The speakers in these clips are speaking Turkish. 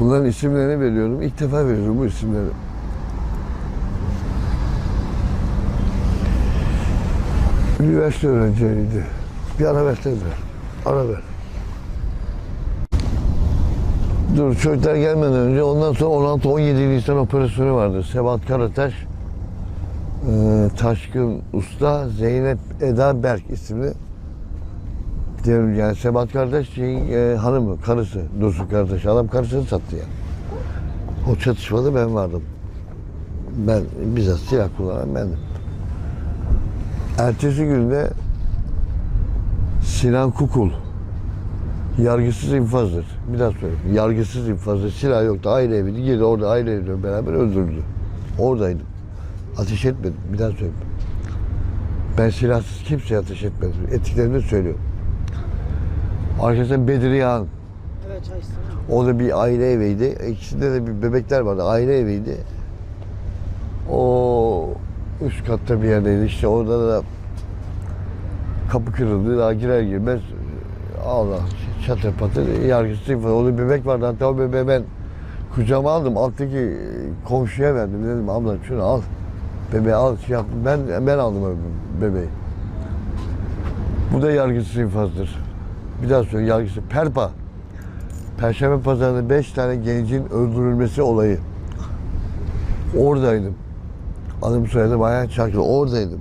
Bunların isimlerini veriyorum. İlk defa veriyorum bu isimleri. Üniversite öğrencileriydi. Bir ara versene. Ara ver. Dur çocuklar gelmeden önce ondan sonra 16-17 Nisan operasyonu vardı. Sebat Karataş, e, Taşkın Usta, Zeynep Eda Berk isimli. Diyorum yani Sebat kardeş şeyin e, hanımı, karısı, Dursun kardeş. Adam karısını sattı yani. O çatışmada ben vardım. Ben bizzat silah kullanan bendim. Ertesi günde Sinan Kukul yargısız infazdır. Bir daha söyleyeyim. Yargısız infazdır. Silah yoktu. Aile eviydi. Girdi orada aile eviyle beraber öldürdü. Oradaydım. Ateş etmedim. Bir daha söyleyeyim. Ben silahsız kimseye ateş etmedim. Ettiklerini söylüyorum. Arkasından Bedri Yağan. Evet çalıştım. O da bir aile eviydi. İkisinde de bir bebekler vardı. Aile eviydi. O üst katta bir yerdeydi. İşte orada da kapı kırıldı. Daha girer girmez Allah çatır patır yargısı infaz. O da bebek vardı. Hatta o bebeği ben kucağıma aldım. Alttaki komşuya verdim. Dedim abla şunu al. Bebeği al. Şey yap. Ben, ben aldım bebeği. Bu da yargısız infazdır. Bir daha söyleyeyim yargısı. Perpa. Perşembe pazarında beş tane gencin öldürülmesi olayı. Oradaydım. Adım soyadım Ayhan Çakır. Oradaydım.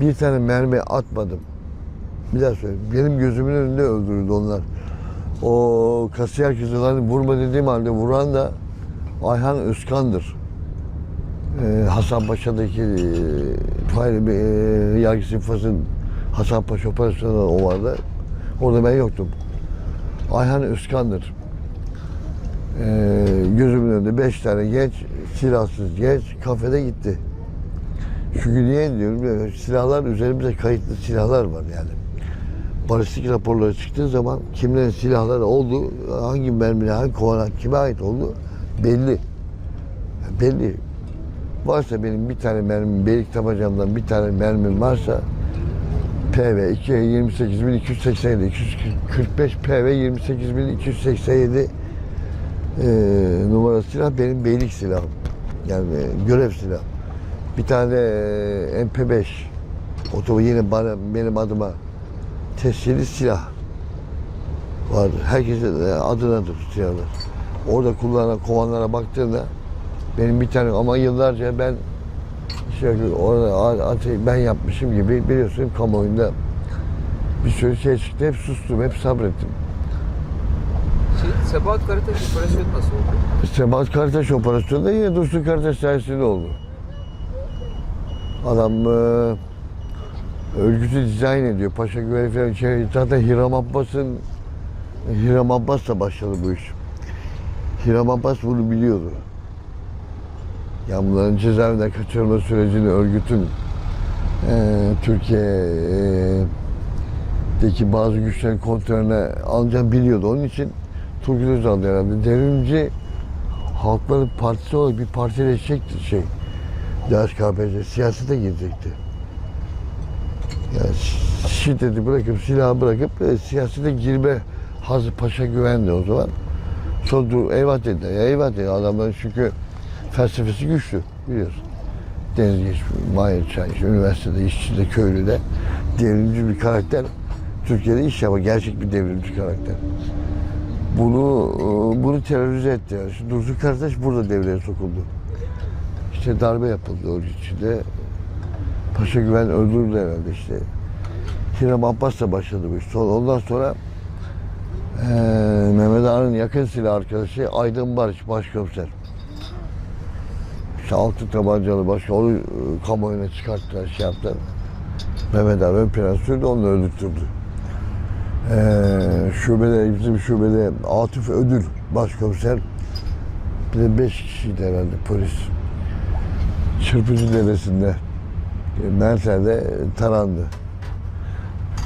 Bir tane mermi atmadım. Bir daha söyleyeyim. Benim gözümün önünde öldürüldü onlar. O kasiyer kızılarını vurma dediğim halde vuran da Ayhan Özkan'dır. Ee, Hasan Paşa'daki e, bir e, infazın Hasan Paşa operasyonu o vardı. Orada ben yoktum. Ayhan Özkan'dır. Ee, gözümün önünde beş tane genç, silahsız genç kafede gitti. Çünkü niye diyorum silahlar üzerimizde kayıtlı silahlar var yani. Balistik raporları çıktığı zaman kimlerin silahları olduğu, hangi mermine, hangi kovana, kime ait olduğu belli. Belli. Varsa benim bir tane mermim, belik tabancamdan bir tane mermim varsa PV 2 28287 245 PV 28287 e, numara silah benim beylik silahım. Yani görev silahım. Bir tane e, MP5 otobu yine bana, benim adıma tescilli silah vardı. Herkesin adınadır silahlar. Orada kullanılan kovanlara baktığında benim bir tane ama yıllarca ben şey, orada ben yapmışım gibi biliyorsun kamuoyunda bir sürü şey çıktı. Hep sustum, hep sabrettim. Şey, Sebahat Karataş operasyonu nasıl oldu? Sebat Karataş operasyonu da yine Dursun Karataş sayesinde oldu. Adam e, örgütü dizayn ediyor. Paşa Güveni falan şey, zaten Hiram Abbas'ın Hiram Abbas'la başladı bu iş. Hiram Abbas bunu biliyordu. Yani bunların cezaevinden kaçırma sürecini örgütün e, Türkiye'deki bazı güçlerin kontrolüne alacağını biliyordu. Onun için Turgut Özal herhalde devrimci Halkların Partisi olarak bir partileşecekti şey. DHKPC siyasete girecekti. Yani şiddeti bırakıp silahı bırakıp e, siyasete girme Hazı Paşa güvendi o zaman. Sonra dur, eyvah dediler. Ya eyvah dedi adamların çünkü felsefesi güçlü biliyorsun. Deniz geçmiş, Mahir Çay, üniversitede, işçide, köylüde devrimci bir karakter. Türkiye'de iş yapar, gerçek bir devrimci karakter. Bunu e, bunu terörize etti. Yani. Şimdi Dursun Karataş burada devreye sokuldu. İşte darbe yapıldı örgüt içinde. Paşa Güven öldürüldü herhalde işte. Hiram Abbas da başladı bu iş. Sonra, ondan sonra eee Mehmet Ağar'ın yakın silah arkadaşı Aydın Barış başkomiser. İşte altı tabancalı başka onu e, kamuoyuna çıkarttılar, şey yaptılar. Mehmet Ağar ön sürdü, onu öldürttürdü. Ee, şubede, bizim şubede Atıf Ödül başkomiser. Bir de beş kişiydi herhalde polis. Çırpıcı Deresi'nde. e, Merter'de tarandı.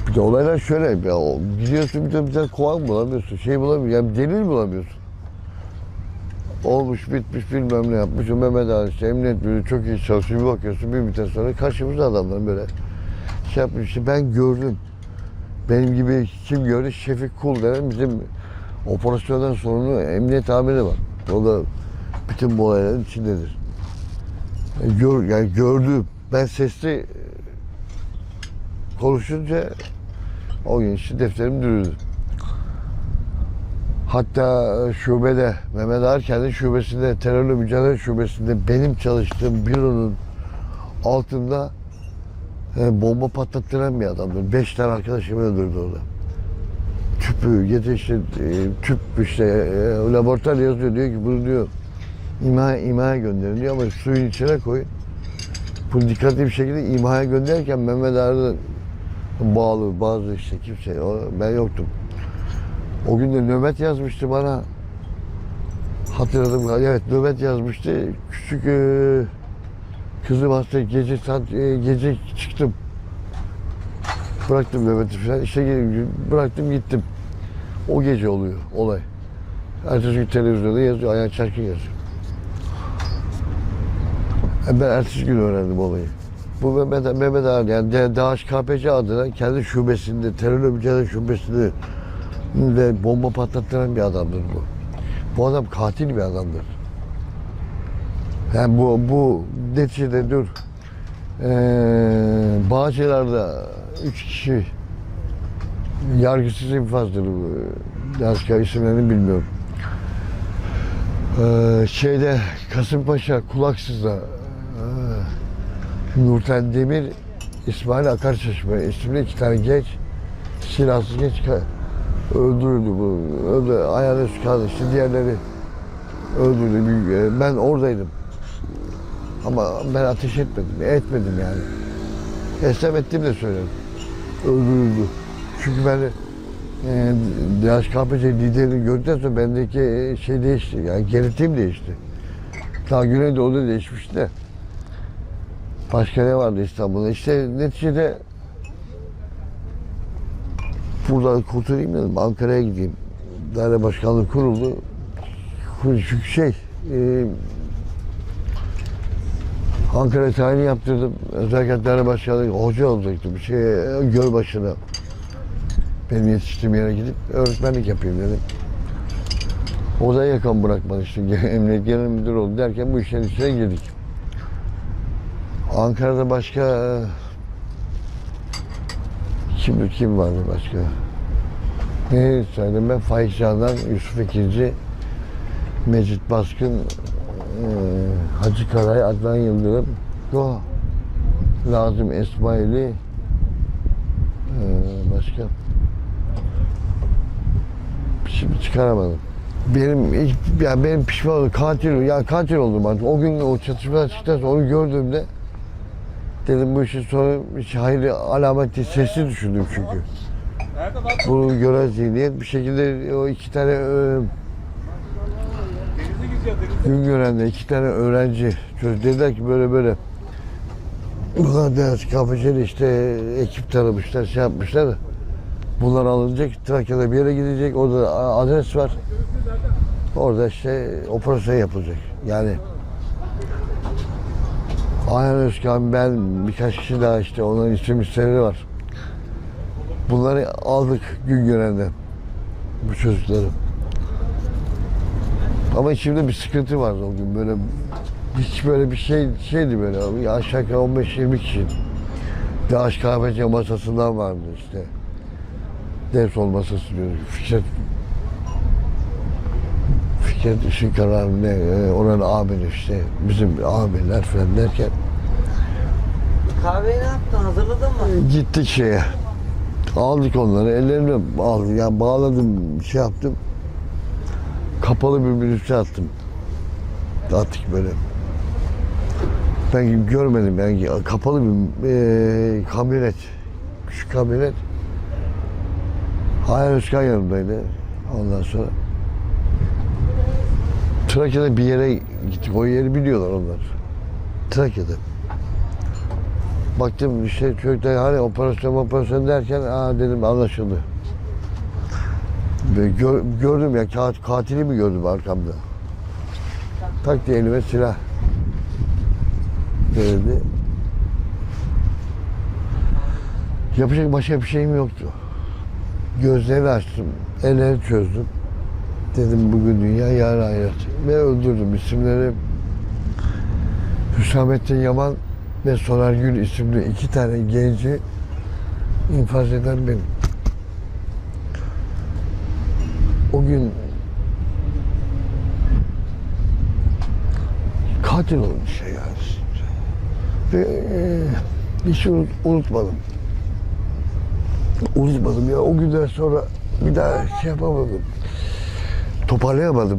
Bir de olaylar şöyle, ya, gidiyorsun bir de bir tane kovan bulamıyorsun, şey bulamıyorsun, yani delil bulamıyorsun. Olmuş, bitmiş, bilmem ne yapmış. Mehmet Ali işte emniyet müdürü çok iyi çalışıyor. Bir bakıyorsun bir müddet sonra karşımızda adamlar böyle şey yapmış. İşte ben gördüm. Benim gibi kim gördü? Şefik Kul denen bizim Operasyondan sorumlu emniyet amiri var. O da bütün bu olayların içindedir. E, Gör, yani gördüğüm, ben sesli e, konuşunca o gün işte defterim dürüldü. Hatta e, şubede, Mehmet Arken'in şubesinde, terörle mücadele şubesinde benim çalıştığım büronun altında e, bomba patlattıran bir adamdır. Beş tane arkadaşımı öldürdü orada. Tüpü, getir işte, e, tüp işte, e, laboratuvar yazıyor diyor ki bunu diyor imha, imhaya gönderin diyor ama suyun içine koyun. Bu dikkatli bir şekilde imhaya gönderirken Mehmet Arda bağlı bazı işte kimse, ben yoktum. O gün de nöbet yazmıştı bana. Hatırladım. Evet nöbet yazmıştı. Küçük e, kızım hasta gece saat e, gece çıktım. Bıraktım nöbeti falan. İşe gel- bıraktım gittim. O gece oluyor olay. Ertesi gün televizyonda yazıyor. Ayhan Çarkı yazıyor. E, Ben ertesi gün öğrendim olayı. Bu Mehmet, Mehmet Ağar yani DHKPC adına kendi şubesinde, terörle mücadele şubesinde ve bomba patlattıran bir adamdır bu. Bu adam katil bir adamdır. Yani bu, bu neticede dur. Ee, Bağcılar'da üç kişi yargısız infazdır. Başka isimlerini bilmiyorum. Ee, şeyde Kasımpaşa Kulaksız'da ee, Nurten Demir İsmail Akarçeşme isimli iki tane genç silahsız genç öldürüldü bu. Öldü, ayağına su kaldı. İşte diğerleri öldürdü. Bir- e, Ben oradaydım. Ama ben ateş etmedim. Etmedim yani. Eslem ettim de söylerim. Öldürüldü. Çünkü ben e, DHKPC liderini gördükten sonra bendeki e, şey değişti. Yani geritim değişti. Daha Güneydoğu'da değişmişti de. Başka ne vardı İstanbul'da? İşte neticede buradan kurtulayım dedim. Ankara'ya gideyim. Daire başkanlığı kuruldu. Çünkü şey e, Ankara'ya tayin yaptırdım. Özellikle daire başkanlığı hoca olacaktım. Şey göl başına. Benim yetiştiğim yere gidip öğretmenlik yapayım dedim. O da yakan bırakmadı işte. Emniyet genel müdür oldu derken bu işlerin içine girdik. Ankara'da başka kim kim vardı başka? Ne söyledim ben? Faik Can'dan Yusuf Ekirci, Mecit Baskın, e, Hacı Karay, Adnan Yıldırım, Yo, Lazım Esmaili, e, başka şimdi çıkaramadım. Benim ilk, yani benim pişman oldum, katil, ya katil oldum artık. O gün o çatışmadan çıktıktan sonra onu gördüğümde dedim bu işin sonu hiç hayırlı alamet değil, sesli düşündüm çünkü. Bunu gören zihniyet bir şekilde o iki tane e, gün görende iki tane öğrenci çocuk dediler ki böyle böyle Bunlar ders kapıcıyla işte ekip taramışlar, şey yapmışlar. Bunlar alınacak, Trakya'da bir yere gidecek, orada adres var. Orada işte operasyon yapılacak. Yani Ayhan Özkan, ben birkaç kişi daha işte onların isim isimleri var. Bunları aldık gün görenden. Bu çocukları. Ama içimde bir sıkıntı vardı o gün böyle hiç böyle bir şey şeydi böyle ya aşağı yukarı 15-20 kişi. Dağış kahveci masasından vardı işte. Ders olmasası diyor. Fikret Işın Karar ne e, oranın amiri işte bizim amirler falan derken Kahveyi ne yaptın? Hazırladın mı? gittik şeye. Aldık onları ellerimle aldım yani bağladım şey yaptım. Kapalı bir minibüse attım. Attık böyle. Ben görmedim yani kapalı bir e, kamyonet. Küçük kamyonet. Hayal Özkan yanımdaydı. Ondan sonra Trakya'da bir yere gittik. O yeri biliyorlar onlar. Trakya'da. Baktım işte çocuklar hani operasyon operasyon derken aa dedim anlaşıldı. Gör- gördüm ya kat- katili mi gördüm arkamda. Tak diye elime silah verildi. Yapacak başka bir şeyim yoktu. Gözlerini açtım, elleri çözdüm. Dedim bugün dünya yarın ahiret. Ve öldürdüm. İsimleri Hüsamettin Yaman ve Soner Gül isimli iki tane genci infaz eden benim. O gün katil olmuş ya. Ve e, hiç unut- unutmadım. Unutmadım ya. O günden sonra bir daha şey yapamadım. Toparlayamadım.